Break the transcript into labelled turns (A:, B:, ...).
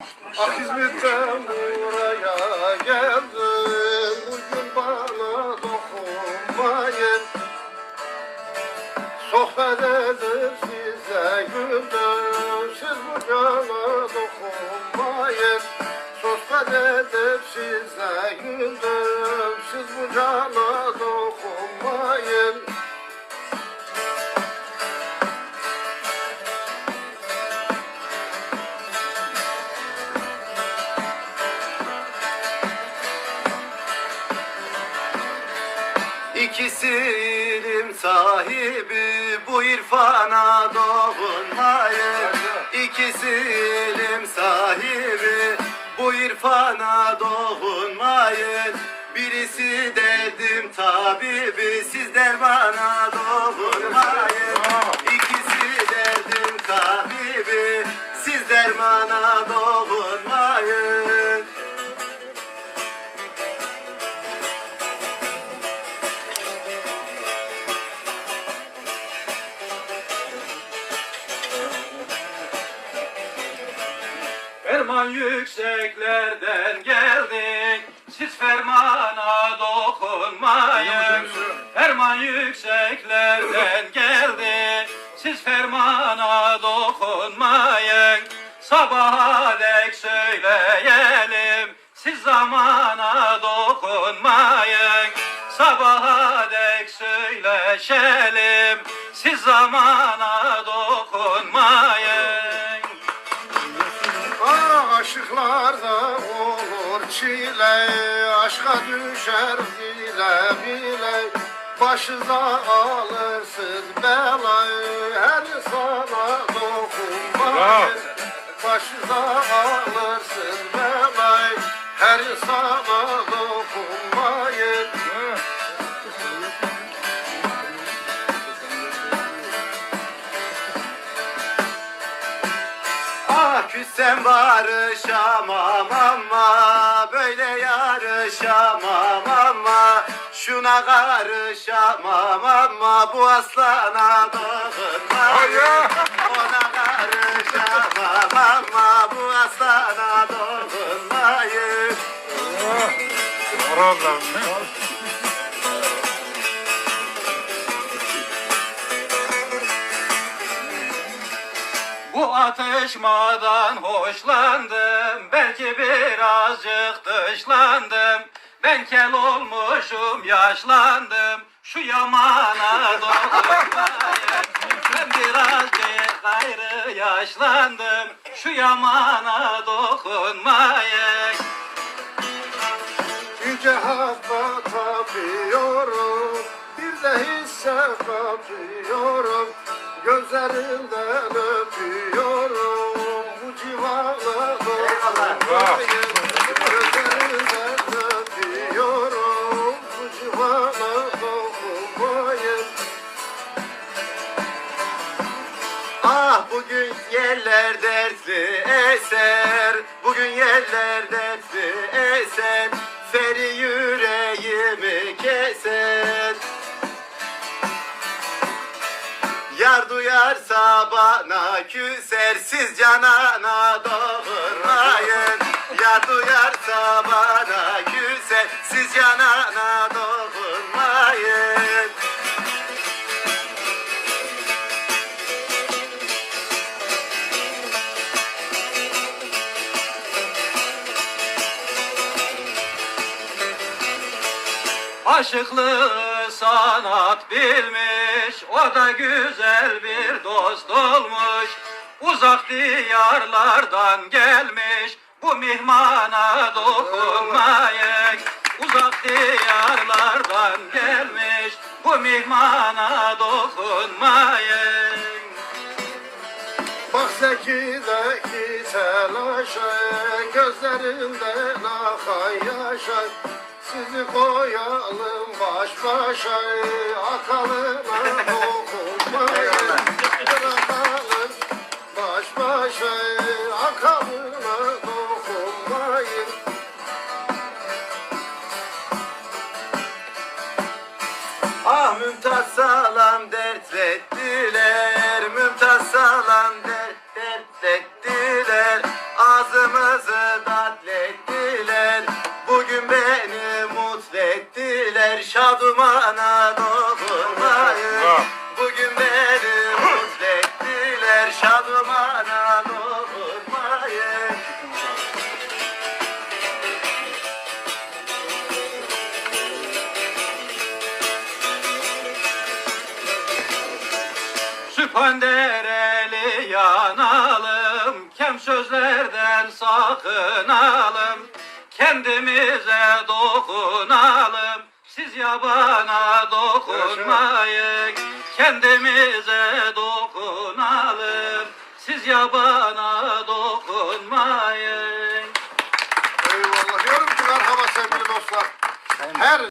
A: Ah hizmetten buraya geldim Bugün bana dokunmayın Sohbet edip size güldüm Siz bu cana dokunmayın Sohbet edip size güldüm Siz bu cana
B: İkisi ilim sahibi bu irfana dokunmayın. İkisi ilim sahibi bu irfana dokunmayın. Birisi derdim tabibi siz dermana dokunmayın
C: Ferman yükseklerden geldik. Siz fermana dokunmayın. Ferman yükseklerden geldi Siz fermana dokunmayın. Sabaha dek söyleyelim. Siz zamana dokunmayın. Sabaha dek söyleşelim. Siz zamana dokunmayın
A: aşıklarda olur çile Aşka düşer bile bile. Başınıza alırsınız belayı Her insana dokunmayın Başınıza alırsınız belayı Her insana dokunmayın
B: Ah küssem barışamam ama Böyle yarışamam ama. Şuna karışamam ama Bu aslana dokunmayın Ona karışamam ama Bu aslana dokunmayın
C: Bu atışmadan hoşlandım Belki birazcık dışlandım. Ben kel olmuşum yaşlandım Şu yamana dokunmayın. Ben birazcık gayrı yaşlandım Şu yamana dokunmayın.
A: Yüce Hak'a tapıyorum Bir de hisse kapıyorum Gözlerinden öpüyorum Bu civana dokunmayın Gözlerinden öpüyorum Bu dokunmayın
B: Ah bugün yerler dertli eser. Bugün yerler dertli eser. Feri yüreğimi keser Yar duyarsa bana küser Siz canana dokunmayın Yar duyarsa bana küser Siz canana dokunmayın
C: Aşıklığı sanat bilmiş O da güzel bir dost olmuş. Uzak diyarlardan gelmiş Bu mihmana dokunmayın. Uzak diyarlardan gelmiş Bu mihmana dokunmayın.
A: Bak zekideki telaşa Gözlerinden akan yaşa Sizi koyalım baş başa Akalına dokunmayın Bırakalım baş başa Akalına dokunmayın
B: Ah Mümtaz salam dert ettiler Mümtaz salam dert, dert ettiler Şadumana dokunmayın Bugün beni mutlu ettiler Şadumana dokunmayın
C: Süphandereli yanalım, kem sözlerden sakınalım. Kendimize dokunalım, siz yabana dokunmayın. Kendimize dokunalım, siz yabana dokunmayın.
A: Eyvallah. Diyorum ki merhaba sevgili dostlar. Her